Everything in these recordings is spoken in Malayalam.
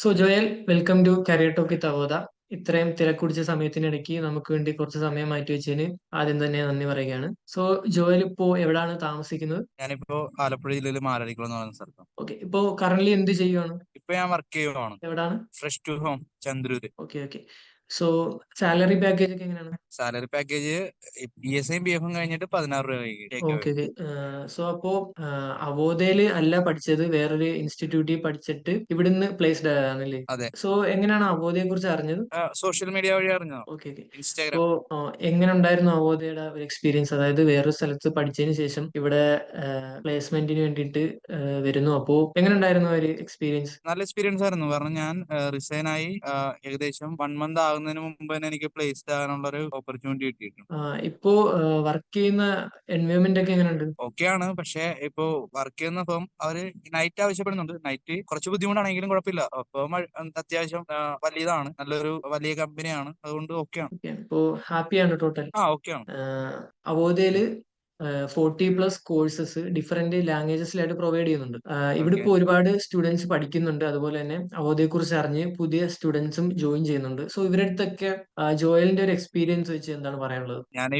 So Joel welcome to career talk തവോദ ഇത്രയും തിരക്കുടിച്ച സമയത്തിനിടയ്ക്ക് നമുക്ക് വേണ്ടി കുറച്ച് സമയം മാറ്റി വെച്ചതിന് ആദ്യം തന്നെ നന്ദി പറയുകയാണ്. സോ ജോയൽ ഇപ്പോ എവിടാണ് താമസിക്കുന്നത്? ഞാനിപ്പോ ആലപ്പുഴ ജില്ലയിൽ മാലടിക്കുളം എന്ന് പറയുന്ന സ്ഥലത്താണ് ഓക്കെ ഇപ്പോ കറന്റ് എന്ത് ചെയ്യുവാണ്? ഇപ്പൊ ഞാൻ വർക്ക് ചെയ്യുവാണ്. എവിടാണ്? Fresh to home ചന്ദ്രൂര്. Okay okay so salary package ഒക്കെ എങ്ങനെയാണ്? സാലറി പാക്കേജ് ഇ എസ് ഐയും പി എഫും കഴിഞ്ഞിട്ട് പതിനാറ് രൂപ ഓക്കെ സോ അപ്പോ അവോധയിൽ അല്ല പഠിച്ചത് വേറൊരു ഇൻസ്റ്റിറ്റ്യൂട്ടിൽ പഠിച്ചിട്ട് ഇവിടുന്ന് പ്ലേസ്ഡ് ആണല്ലേ അതെ. സോ എങ്ങനെയാണ് അവോധയെ കുറിച്ച് അറിഞ്ഞത്? സോഷ്യൽ മീഡിയ വഴി അറിഞ്ഞോ ഓക്കെ അപ്പോ എങ്ങനെ ഉണ്ടായിരുന്നു അവോധയുടെ ഒരു എക്സ്പീരിയൻസ് അതായത് വേറൊരു സ്ഥലത്ത് പഠിച്ചതിന് ശേഷം ഇവിടെ പ്ലേസ്മെന്റിന് വേണ്ടിയിട്ട് വരുന്നു. അപ്പോ എങ്ങനെ ഉണ്ടായിരുന്നു ഒരു എക്സ്പീരിയൻസ് നല്ല എക്സ്പീരിയൻസ് ആയിരുന്നു. കാരണം ഞാൻ റിസൈൻ ആയി. ഏകദേശം വൺ മന്ത് ആകുന്നതിന് മുമ്പ് തന്നെ എനിക്ക് പ്ലേസ്ഡ് ആകാനുള്ള ഒരു ഓപ്പർച്യൂണിറ്റി കിട്ടിയിട്ടുണ്ട് ഇപ്പോ വർക്ക് ചെയ്യുന്ന എൻവയോൺമെന്റ് ഒക്കെ എങ്ങനെയുണ്ട്? ആണ്. പക്ഷെ ഇപ്പോ വർക്ക് ചെയ്യുന്ന ചെയ്യുന്നപ്പം അവർ നൈറ്റ് ആവശ്യപ്പെടുന്നുണ്ട്. നൈറ്റ് കുറച്ച് ബുദ്ധിമുട്ടാണെങ്കിലും കുഴപ്പമില്ല. അപ്പം അത്യാവശ്യം വലിയതാണ്. നല്ലൊരു വലിയ കമ്പനിയാണ് അതുകൊണ്ട് ഓക്കെയാണ് ഓക്കെ ഇപ്പോ ഹാപ്പിയാണ് ടോട്ടൽ ആ ഓക്കെയാണ് അവോധയിൽ ഫോർട്ടി പ്ലസ് കോഴ്സസ് ഡിഫറെന്റ് ലാംഗ്വേജസിലായിട്ട് പ്രൊവൈഡ് ചെയ്യുന്നുണ്ട്. ഇവിടെ ഇപ്പോൾ ഒരുപാട് സ്റ്റുഡൻസ് പഠിക്കുന്നുണ്ട്. അതുപോലെ തന്നെ അവോധയെ കുറിച്ച് അറിഞ്ഞ് പുതിയ സ്റ്റുഡൻസും ജോയിൻ ചെയ്യുന്നുണ്ട്. സോ ഇവരുടെ അടുത്തൊക്കെ ജോയലിന്റെ ഒരു എക്സ്പീരിയൻസ് വെച്ച് എന്താണ് പറയാനുള്ളത്? ഞാൻ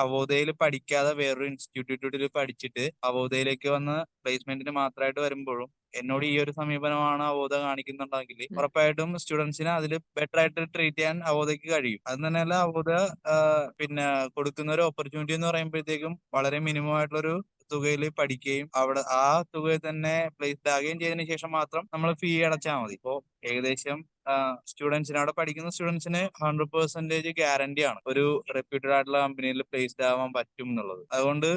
അവോധയിൽ പഠിക്കാതെ വേറൊരു ഇൻസ്റ്റിറ്റ്യൂട്ടിൽ പഠിച്ചിട്ട് അവോധയിലേക്ക് വന്ന് പ്ലേസ്മെന്റിന് മാത്രമായിട്ട് വരുമ്പോഴും എന്നോട് ഈ ഒരു സമീപനമാണ് അവോധ കാണിക്കുന്നുണ്ടെങ്കിൽ ഉറപ്പായിട്ടും സ്റ്റുഡൻസിനെ അതിൽ ബെറ്റർ ആയിട്ട് ട്രീറ്റ് ചെയ്യാൻ അവോധയ്ക്ക് കഴിയും. അത് തന്നെയല്ല അവോധ പിന്നെ കൊടുക്കുന്ന ഒരു ഓപ്പർച്യൂണിറ്റി എന്ന് പറയുമ്പോഴത്തേക്കും വളരെ മിനിമം ആയിട്ടുള്ളൊരു തുകയിൽ പഠിക്കുകയും അവിടെ ആ തുകയിൽ തന്നെ പ്ലേസ്ഡ് ആകുകയും ചെയ്തതിനു ശേഷം മാത്രം നമ്മൾ ഫീ അടച്ചാൽ മതി. ഇപ്പോ ഏകദേശം സ്റ്റുഡൻസിന് അവിടെ പഠിക്കുന്ന സ്റ്റുഡൻസിന് ഹൺഡ്രഡ് പെർസെന്റേജ് ഗ്യാരണ്ടി ആണ്. ഒരു റെപ്യൂട്ടഡ് ആയിട്ടുള്ള കമ്പനിയിൽ പ്ലേസ്ഡ് ആവാൻ പറ്റും എന്നുള്ളത്. അതുകൊണ്ട്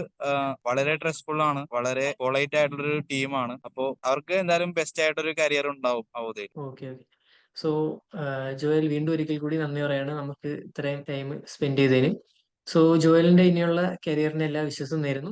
വളരെ സ്ട്രെസ്ഫുൾ ആണ്. വളരെ പൊളൈറ്റ് ആയിട്ടുള്ള ഒരു ടീമാണ് അപ്പോൾ അവർക്ക് എന്തായാലും ബെസ്റ്റ് ആയിട്ടൊരു കരിയർ ഉണ്ടാവും ഓക്കെ സോ ജോയൽ വീണ്ടും ഒരിക്കൽ കൂടി നന്ദി പറയാണ്. നമുക്ക് ഇത്രയും ടൈം സ്പെൻഡ് ചെയ്തതിന്. സോ ജോയലിന്റെ ഇനിയുള്ള കരിയറിന് എല്ലാ വിശ്വാസം നേരുന്നു.